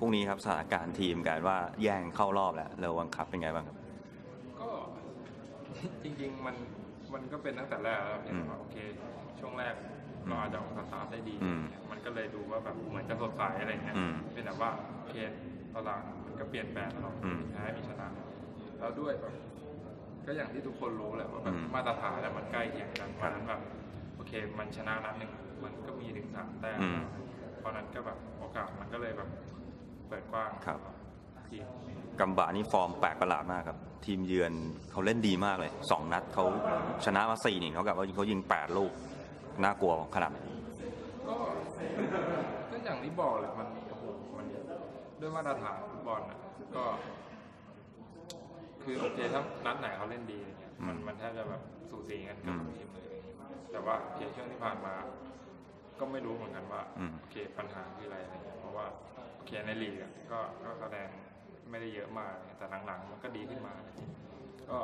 พรุ่งนี้ครับสถานการณ์ทีมกันว่าแย่งเข้ารอบแล้วเรวังคับเป็นไงบ้างครับ ก็จริงๆมันมันก็เป็นตั้งแต่แรกแล้วเพียงแต่ว่าโอเค ช่วงแรกเราอาจจะออกสตาร์ทได้ดี อืมมันก็เลยดูว่าแบบเหมือนจะสดใสอะไรเงี้ยอืมเป็นแต่ว่าโอเคตลาดมันก็เปลี่ยนแปลงตลอดอืมมีแพ้มีชนะแล้วด้วยแบบก็อย่างที่ทุกคนรู้แหละว่าแบบอืมมาตรฐานเนี่ยมันใกล้เคียงกันเพครับราะฉะนั้นแบบโอเค มันชนะนัดหนึ่งมันก็มีถึงสามแต้มอืม เพราะฉะนั้นก็แบบโอกาสมันก็เลยแบบเปิด กว้างครับทีมกัมบะนี่ฟอร์มแปลกประหลาดมากครับ ทีมเยือนเขาเล่นดีมากเลยสองนัดเขาชนะมาสี่นี่เขากับว่าเขายิงแปดลูกน่ากลัวขนาดไหนก็ก็อย่างที่บอกแหละมันโอ้โหมันด้วยมาตรฐานฟุตบอลอะก็ คือโอเคถ้านัดไหนเขาเล่นดีอะไรเงี้ยมันอืมมันแทบจะแบบสูสีกันอืกับมทีมเลยแต่ว่าโอเคช่วงที่ผ่านมา ก็ไม่รู้เหมือนกันว่าอืมโอเคปัญหาคืออะไรอะไรเงี้ยเพราะว่าโอเคในลีกอะก็ก็แสดงไม่ได้เยอะมากแต่หลังๆ มันก็ดีขึ้นมา ก็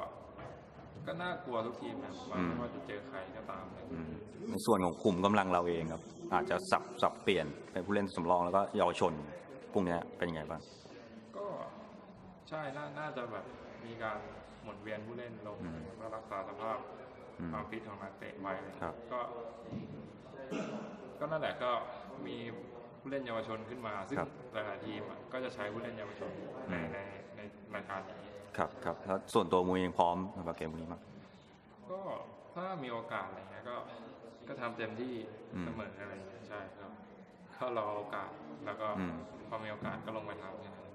ก็น่ากลัวทุกทีมนะว่าไม่ว่าจะเจอใครก็ตามเลยอืมในส่วนของคุมกำลังเราเองครับ อาจจะสับสับเปลี่ยนเป็นผู้เล่นสำรองแล้วก็เยาวชนพวกเนี้ยเป็นยังไงบ้างก็ใช่นาน่าจะแบบมีการหมุนเวียนผู้เล่นลงอืมแล้วก็รักษาสภาพอืมความฟิตของนักเตะไว้เลยครับก็ ก็นั่นแหละก็มีผู้เล่นเยาวชนขึ้นมา ซึ่งครับหลายๆทีมอะก็จะใช้ผู้เล่นเยาวชนในอืม ในในรายการนี้ ครับครับแล้วส่วนตัวมูเองพร้อมสำหรับเกมวันนี้มั้ง ก็ถ้ามีโอกาสอะไรเงี้ยก็ก็ทำเต็มที่อืมเสมออะไรเงี้ยใช่ครับก็รอโอกาสแล้วก็อืม พอมีโอกาสก็ลงไปทำแค่นั้น